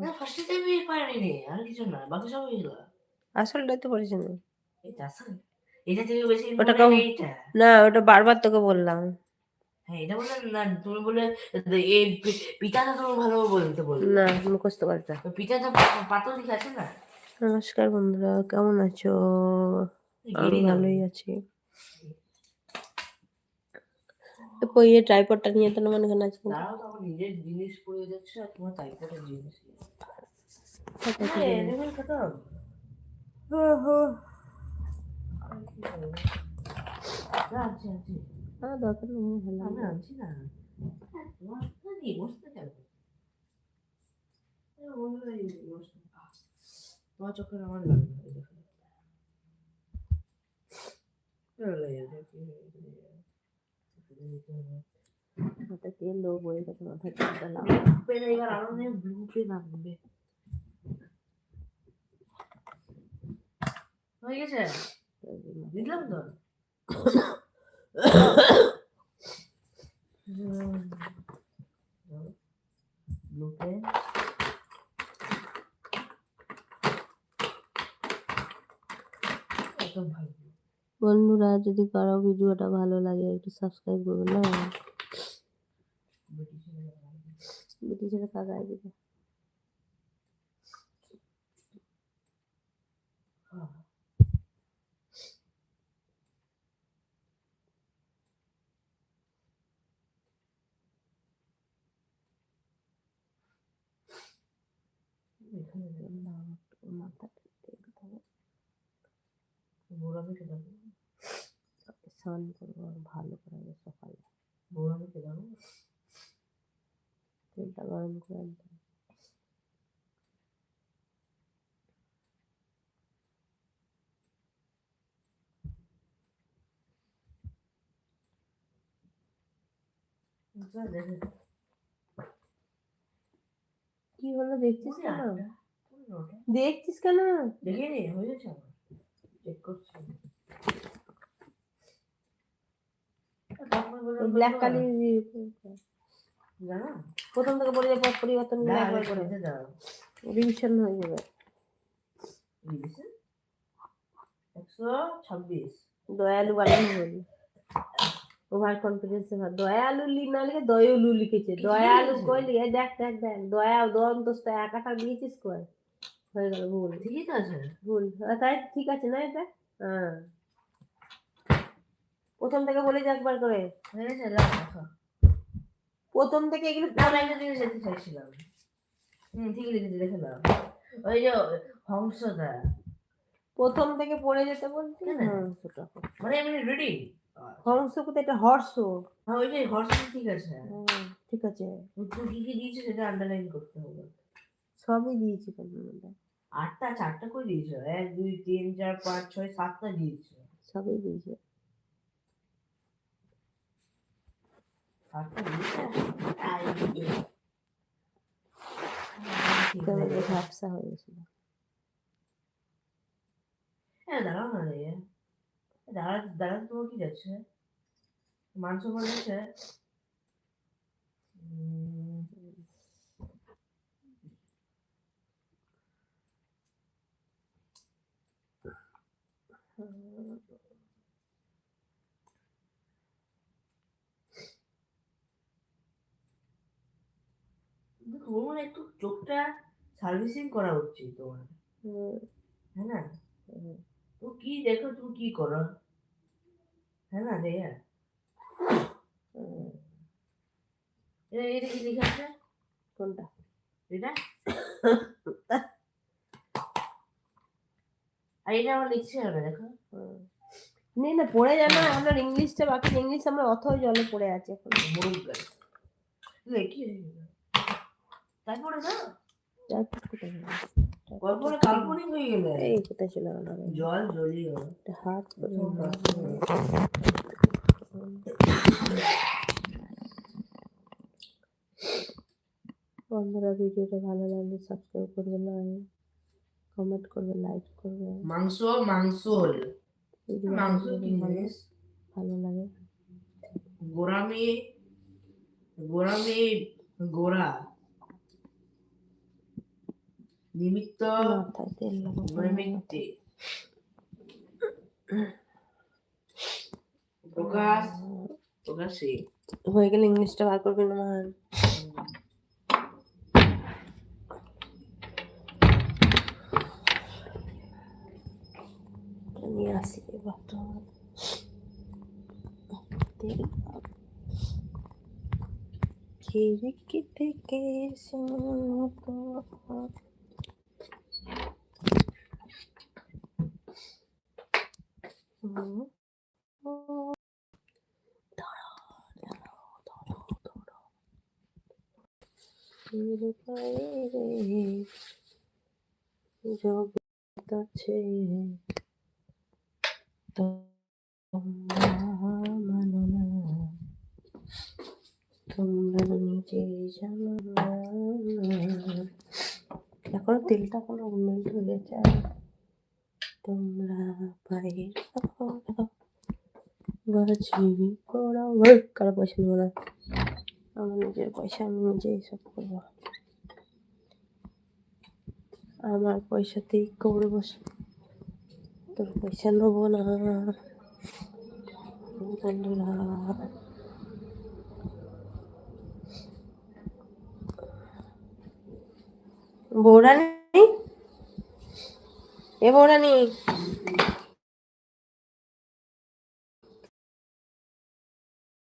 না ফার্স্টে টাইমে পারিনি আর কিছু না বাকি সব তো না এটা আসল এটা থেকে বেশি ওটা না ওটা বারবার তোকে বললাম। হ্যাঁ এটা বলে না তুমি বলে এই পি- পিঠাটা তুমি ভালো বলতে বল না মুখস্থ করতে পিঠাটা পা- পাতল দিকে আছে না? নমস্কার বন্ধুরা কেমন আছো? আমি ভালোই আছি। তো কই এই ট্রাইপডটা নিয়ে তো মানে কেন আছে দাঁড়াও তো আমার নিজের জিনিস পড়ে যাচ্ছে আর তোমার তাইপটের জিনিস হ্যাঁ, না, দরকার নেই ভালো আমি আনছি না। না বসতে কেন? এ, বন্ধুরা এই যে বসতে। আহ, তোমার চোখের আমার লাগবে না, এই দেখো। ভালো লাগে, দেখি, মাথা তেল দেবো বই গেছে মাথা তেলটা লাগাবো পেন এবার আরও নেই ব্লু পেন আনবে হয়ে গেছে দিলাম তো ব্লু পেন একদম ভালো বন্ধুরা যদি কারও ভিডিওটা ভালো লাগে একটু সাবস্ক্রাইব করবেন না? মাথাটা তেল দেবো বোরামি খেলাম স্নান করব ভালো করে সকালে। বোরামি খেলাম তেলটা গরম করে আনতে কি হলো দেখছিস কেন? দেখছিস কেন? দেখে নি হয়ে গেছে ব্ল্যাক কালি প্রথম থেকে পড়ে যাবে পরিবর্তন রিভিশন হয়ে যাবে। একশো ছাব্বিশ। দয়ালু বানানো হলো ওভার কনফিডেন্স দয়ালু লি না লিখে দয়ালু লিখেছে। দয়ালু? কই লিখে দেখ দেখ দেখ। দয়া দোস্ত একাটা দিয়েছিস কই হয়ে গেল ভুল। ঠিকই তো আছে। ভুল। তাই ঠিক আছে না এটা? হ্যাঁ। প্রথম থেকে বলে যা একবার করে। হয়ে। প্রথম থেকে এগুলো না আমি একটা জিনিস যেতে চাইছিলাম। হুম ঠিকই লিখেছি দেখে নাও। ওই যে হংসটা প্রথম থেকে পড়ে যেতে বলছি? হংসটা মানে এমনি রেডি হংস কোথায় এটা হর্ষ হ্যাঁ ওই যে হর্স ঠিক আছে। ঠিক আছে। তুই কি কি দিয়েছিস সেটা আন্ডারলাইন করতে হবে। সবই দিয়েছি কলমের মধ্যে। আটটা চারটা করে দিয়েছ? এক দুই তিন চার পাঁচ ছয় সাতটা দিয়েছ? সবই দিয়েছি। সাতটা দিয়েছ। ঝাপসা হয়ে গেছিল। হ্যাঁ দাঁড়াও না রে। দাঁড়া দাঁড়াতে তোমার কি যাচ্ছে? মাংস যাচ্ছে তোমার একটু চোখটা সার্ভিসিং করা উচিত তোমার। হ্যাঁ না? হুম। তো কি দেখো তুমি কি করো? হ্যাঁ না হুম, এটা কি লেখা আছে কোনটা? এটা? আর এটা আমার লিখছে হবে দেখো। নে না পড়ে জানো আপনার ইংলিশটা বাকি ইংলিশ আমার অথই জলে পড়ে আছে এখন? তারপরে না? কোথায় গেল? কাল্পনিক হয়ে গেল। এই কোথায় চলে গেল? জল হাত। বন্ধুরা ভিডিওটা ভালো লাগলে সাবস্ক্রাইব করবে না কমেন্ট করবে লাইক করবে। মাংস মাংস মাংস কি ভালো জিনিস? ভালো লাগে। গোড়া নিমিত্ত নৈমিত্তে। প্রকাশ প্রকাশে। হয়ে গেলে ইংলিশটা বার করবি না মান নিয়ে আসি এবার তো তেল খিড়কি থেকে শুনতো জগৎ আছে তোমরা নিজে এখনও তেলটা কোনো উন্নত হয়ে যায় তোমরা পায়ে বাজি করা পয়সা নেব না আমার নিজের পয়সা, আমি নিজেই সব করব। আমার পয়সাতেই করে বসে তোর পয়সা নেব না বন্ধুরা বৌরানি? এ বৌরানি।